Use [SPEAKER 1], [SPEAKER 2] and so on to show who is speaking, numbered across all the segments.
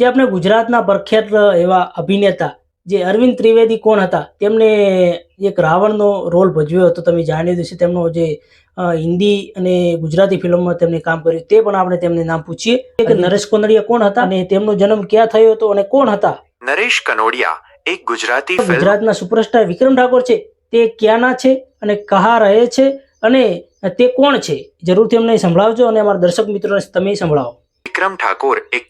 [SPEAKER 1] જે આપણે ગુજરાતના પ્રખ્યાત એવા અભિનેતા જે અરવિંદ ત્રિવેદી કોણ હતા તેમણે એક રાવણનો રોલ ભજવ્યો હતો તમે જાણી દઈશું તેમનો જે હિન્દી અને ગુજરાતી ફિલ્મમાં તેમને કામ કર્યું તે પણ આપણે તેમને નામ પૂછીએ. કે નરેશ કોનડિયા કોણ હતા અને તેમનો જન્મ ક્યાં થયો હતો અને કોણ હતા?
[SPEAKER 2] નરેશ કનોડિયા એક ગુજરાતી
[SPEAKER 1] ગુજરાતના સુપરસ્ટાર વિક્રમ ઠાકોર છે તે ક્યાંના છે અને કહા રહે છે અને તે કોણ છે? જરૂરથી અમને સંભળાવજો અને અમારા દર્શક મિત્રોને તમે સંભળાવો.
[SPEAKER 2] વિક્રમ ઠાકોર એક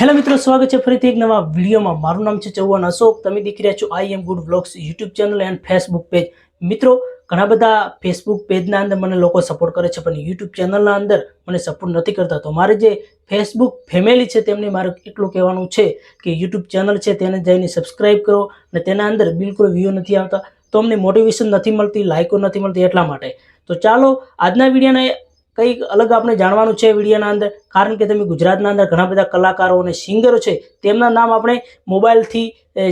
[SPEAKER 1] હેલો મિત્રો, સ્વાગત છે ફરીથી એક નવા વિડીયોમાં. મારું નામ છે ચૌહાણ અશોક. તમે દેખી રહ્યા છો I am good blogs YouTube channel and Facebook page મિત્રો, ઘણા બધા ફેસબુક પેજના અંદર મને લોકો સપોર્ટ કરે છે, પણ યુટ્યુબ ચેનલના અંદર મને સપોર્ટ નથી કરતા. તો મારે જે ફેસબુક ફેમિલી છે, તેમને મારે એટલું કહેવાનું છે કે યુટ્યુબ ચેનલ છે, તેને જઈને સબસ્ક્રાઇબ કરો અને તેના અંદર બિલકુલ વ્યૂ નથી આવતા. તો અમને મોટિવેશન નથી મળતી લાઇકો નથી મળતી એટલા માટે. તો ચાલો, આજના વિડીયોને કંઈક અલગ આપણે જાણવાનું છે વિડીયોના અંદર? કારણ કે તમે ગુજરાતના અંદર ઘણા બધા કલાકારો અને સિંગરો છે, તેમના નામ આપણે મોબાઈલથી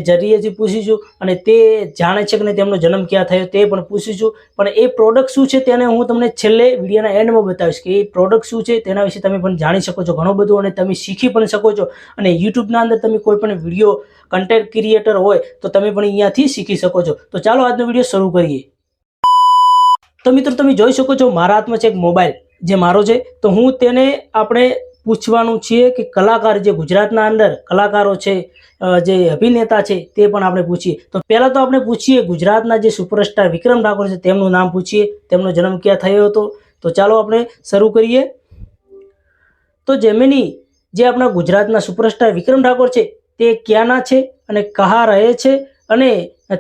[SPEAKER 1] જરીએથી પૂછીશું અને તે જાણે છે કે નહીં, તેમનો જન્મ ક્યાં થયો તે પણ પૂછીશું. પણ એ પ્રોડક્ટ શું છે તેને હું તમને છેલ્લે વિડીયોના એન્ડમાં બતાવીશ કે એ પ્રોડક્ટ શું છે તેના વિશે તમે પણ જાણી શકો છો ઘણું બધું અને તમે શીખી પણ શકો છો. અને યુટ્યુબના અંદર તમે કોઈ પણ વીડિયો કન્ટેન્ટ ક્રિએટર હોય તો તમે પણ અહીંયાથી શીખી શકો છો. તો ચાલો આજનો વીડિયો શરૂ કરીએ. તો મિત્રો તમે જોઈ શકો છો, મારા હાથમાં છે એક મોબાઈલ. જે મારો છે, તો હું તેને આપણે પૂછવાનું છીએ કે કલાકાર જે ગુજરાતના અંદર કલાકારો છે જે અભિનેતા છે, તે પણ આપણે પૂછીએ. તો પહેલાં તો આપણે પૂછીએ ગુજરાતના જે સુપરસ્ટાર વિક્રમ ઠાકોર છે, તેમનું નામ પૂછીએ. તેમનો જન્મ ક્યાં થયો હતો? તો ચાલો આપણે શરૂ કરીએ. તો જેમિની, જે આપણા ગુજરાતના સુપરસ્ટાર વિક્રમ ઠાકોર છે, તે ક્યાંના છે અને કહા રહે છે અને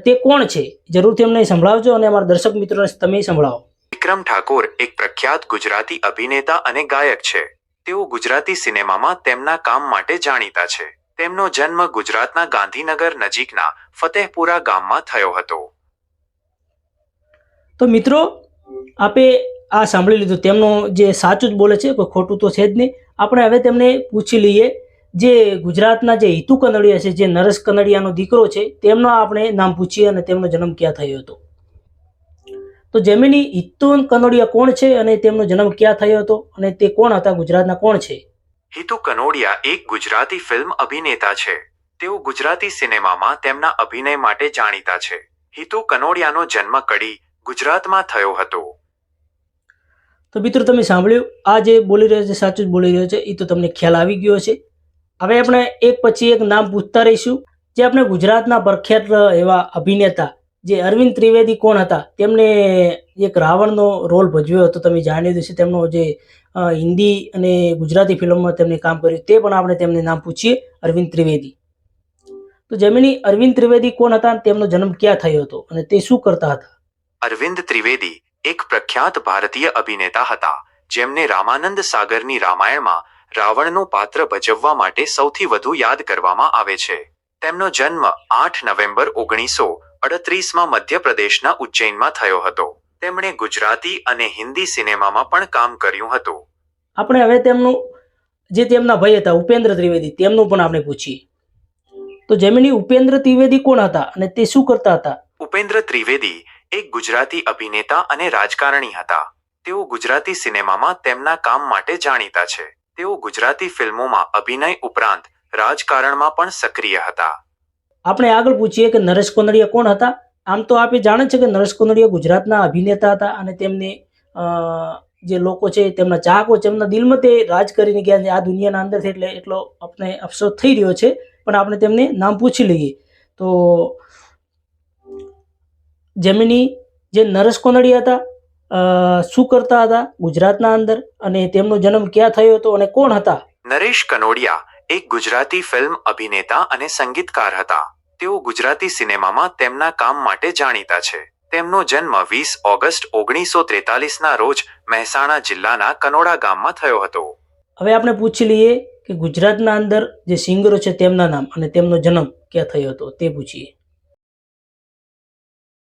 [SPEAKER 1] તે કોણ છે? જરૂરથી અમને સંભળાવજો અને અમારા દર્શક મિત્રોને તમે સંભળાવો.
[SPEAKER 2] વિક્રમ ઠાકોર એક પ્રખ્યાત ગુજરાતી અભિનેતા અને ગાયક છે. તેઓ ગુજરાતી સિનેમામાં તેમના કામ માટે જાણીતા છે. તેમનો જન્મ ગુજરાતના ગાંધીનગર નજીકના ફતેહપુરા ગામમાં થયો હતો.
[SPEAKER 1] તો મિત્રો, આપે આ સાંભળી લીધું. તેમનો જે સાચું જ બોલે છે, કોઈ ખોટું તો છે જ નહીં. આપણે હવે તેમને પૂછી લઈએ. જે ગુજરાતના જે હિતુ કનડિયા છે, જે નરેશ કનડિયાનો દીકરો છે, તેમનો આપણે નામ પૂછીએ અને તેમનો જન્મ ક્યાં થયો હતો? તો જેમિની હિતુન કનોડિયા કોણ છે અને તેમનો જન્મ ક્યાં થયો હતો અને તે કોણ હતા ગુજરાતના કોણ છે?
[SPEAKER 2] હિતુ કનોડિયા એક ગુજરાતી ફિલ્મ અભિનેતા છે. તેઓ ગુજરાતી સિનેમામાં તેમના અભિનય માટે જાણીતા છે. હિતુ કનોડિયાનો જન્મ કડી ગુજરાતમાં થયો હતો.
[SPEAKER 1] તો મિત્રો તમે સાંભળ્યું આ જે બોલી રહ્યો છે સાચું જ બોલી રહ્યો છે એ તો તમને ખ્યાલ આવી ગયો છે હવે આપણે એક પછી એક નામ પૂછતા રહીશું. જે આપણે ગુજરાતના પ્રખ્યાત એવા અભિનેતા જે અરવિંદ ત્રિવેદી કોણ હતા તેમણે એક રાવણનો રોલ ભજવ્યો હતો, તમે જાણી દઈશું તેમનો જે હિન્દી અને ગુજરાતી ફિલ્મમાં તેમણે કામ કર્યું, તે પણ આપણે તેમને નામ પૂછીએ, અરવિંદ ત્રિવેદી. તો જમીની અરવિંદ ત્રિવેદી કોણ હતા તેમનો જન્મ ક્યાં થયો હતો અને તે શું કરતા હતા?
[SPEAKER 2] અરવિંદ ત્રિવેદી એક પ્રખ્યાત ભારતીય અભિનેતા હતા, જેમને રામાનંદ સાગરની રામાયણમાં રાવણનું પાત્ર ભજવવા માટે સૌથી વધુ યાદ કરવામાં આવે છે. તેમનો જન્મ આઠ નવેમ્બર ઓગણીસો અડત્રીસમાં મધ્યપ્રદેશના ઉજ્જૈનમાં થયો હતો. તેમણે ગુજરાતી અને હિન્દી સિનેમામાં પણ કામ કર્યું હતું.
[SPEAKER 1] આપણે હવે તેમનું જે તેમના ભાઈ હતા ઉપેન્દ્ર ત્રિવેદી તેમનું પણ આપણે પૂછીએ. તો જેમની ઉપેન્દ્ર ત્રિવેદી કોણ હતા અને તે શું કરતા હતા?
[SPEAKER 2] ઉપેન્દ્ર ત્રિવેદી એક ગુજરાતી અભિનેતા અને રાજકારણી હતા. તેઓ ગુજરાતી સિનેમામાં તેમના કામ માટે જાણીતા છે. તેઓ ગુજરાતી ફિલ્મોમાં અભિનય ઉપરાંત રાજકારણમાં પણ સક્રિય હતા.
[SPEAKER 1] આપણે આગળ પૂછીએ કે નરેશ કોનડિયા કોણ હતા? આમ તો આપણે જાણે છે કે નરેશ કોનડિયા ગુજરાતના અભિનેતા હતા અને તેમને જે લોકો છે, તેમના ચાહકો છે, એમના દિલમાં તે રાજ કરીને ગયા છે. આ દુનિયાના અંદરથી એટલે એટલો આપણે અફસોસ થઈ રહ્યો છે, પણ આપણે તેમને નામ પૂછી લઈએ. તો જેમની જે નરેશ કોનડિયા હતા શું કરતા હતા ગુજરાતના અંદર અને તેમનો જન્મ ક્યાં થયો હતો અને કોણ હતા?
[SPEAKER 2] નરેશ કનોડિયા એક ગુજરાતી ફિલ્મ અભિનેતા અને સંગીતકાર હતા. તેઓ ગુજરાતી સિનેમામાં તેમના કામ માટે જાણીતા છે. તેમનો જન્મ વીસ ઓગસ્ટ ઓગણીસો ત્રેતાલીસના રોજ મહેસાણા જિલ્લાના કનોડા ગામમાં થયો હતો.
[SPEAKER 1] હવે આપણે પૂછી લઈએ કે ગુજરાતના અંદર જે સિંગરો છે તેમના નામ અને તેમનો જન્મ ક્યાં થયો હતો તે પૂછીએ.